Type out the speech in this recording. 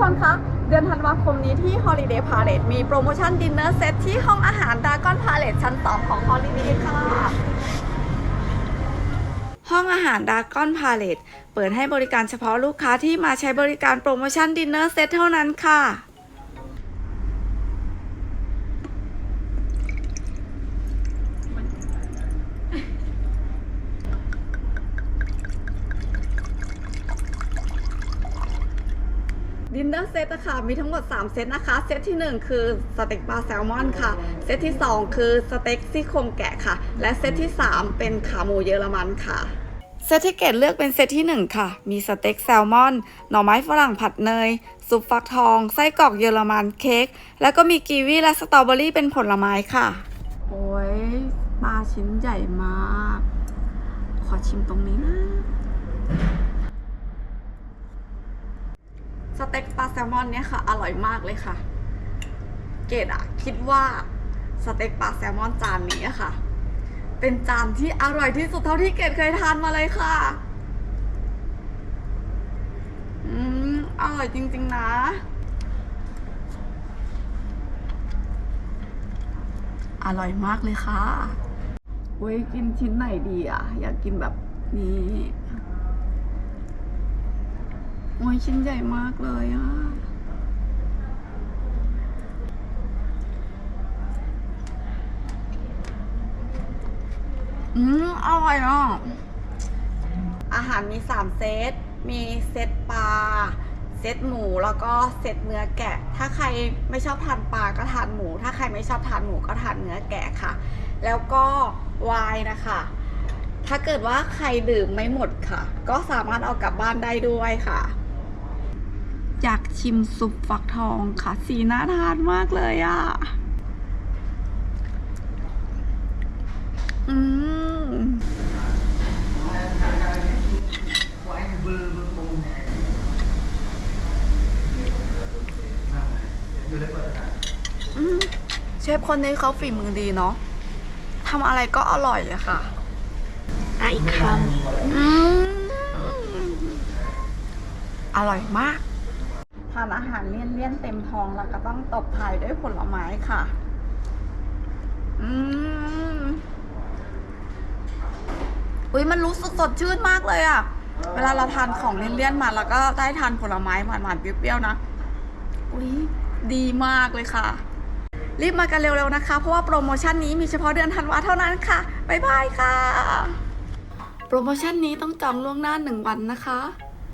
คนคะ เดือนธันวาคมนี้ที่ Holiday Palace มีโปรโมชั่นดินเนอร์เซตที่ห้องอาหารด r a ก้อนพาเล e ชั้น 2 ของ Holiday ค่ะ ห้องอาหารด r a ก้อนพาเล e เปิดให้บริการเฉพาะลูกค้าที่มาใช้บริการโปรโมชั่นดินเนอร์เซตเท่านั้นค่ะ ดินเนอร์เซตนะคะมีทั้งหมด 3 เซตนะคะ เซตที่ 1 คือสเต็กปลาแซลมอนค่ะ เซตที่ 2 คือสเต็กซี่โครงแกะค่ะ และเซตที่ 3 เป็นขาหมูเยอรมันค่ะ เซตที่เกดเลือกเป็นเซตที่ 1 ค่ะ มีสเต็กแซลมอน หน่อไม้ฝรั่งผัดเนย ซุปฟักทอง ไส้กรอกเยอรมันเค้ก แล้วก็มีกีวีและสตรอเบอรี่เป็นผลไม้ค่ะ โอ้ยปลาชิ้นใหญ่มาก ขอชิมตรงนี้นะ สเต็กปลา แซลมอนเนี่ยค่ะ อร่อยมากเลยค่ะ เกดอะคิดว่าสเต็กปลาแซลมอนจานนี้ค่ะ เป็นจานที่อร่อยที่สุดเท่าที่เกดเคยทานมาเลยค่ะ อืมอร่อยจริง ๆ นะ อร่อยมากเลยค่ะเว้ยกินชิ้นไหนดีอะอยากกินแบบนี้ โอ้ยชิ้นใหญ่มากเลยอะอืมอร่อยอะ อาหารมี3เซต มีเซตปลา เซตหมูแล้วก็เซตเนื้อแกะ ถ้าใครไม่ชอบทานปลาก็ทานหมู ถ้าใครไม่ชอบทานหมูก็ทานเนื้อแกะค่ะ แล้วก็วน์นะคะ ถ้าเกิดว่าใครดื่มไม่หมดค่ะ ก็สามารถเอากลับบ้านได้ด้วยค่ะ อยากชิมซุปฟักทองค่ะ สีน่าทานมากเลยอะอืมอืมเชฟคนนี้เขาฝีมือดีเนาะทำอะไรก็อร่อยอะค่ะอะอีกคอืมอร่อยมากทานอาหารเลี่ยนๆเต็มท้องแล้วก็ต้องตบท้ายด้วยผลไม้ค่ะ อืมอุ้ยมันรู้สึกสดชื่นมากเลยอะเวลาเราทานของเลี่ยนๆมาแล้วก็ได้ทานผลไม้หวานๆเปรี้ยวๆนะ อุ้ยดีมากเลยค่ะ รีบมากันเร็วๆนะคะ เพราะว่าโปรโมชั่นนี้มีเฉพาะเดือนธันวาเท่านั้นค่ะ บ๊ายบายค่ะ โปรโมชั่นนี้ต้องจองล่วงหน้าหนึ่งวันนะคะ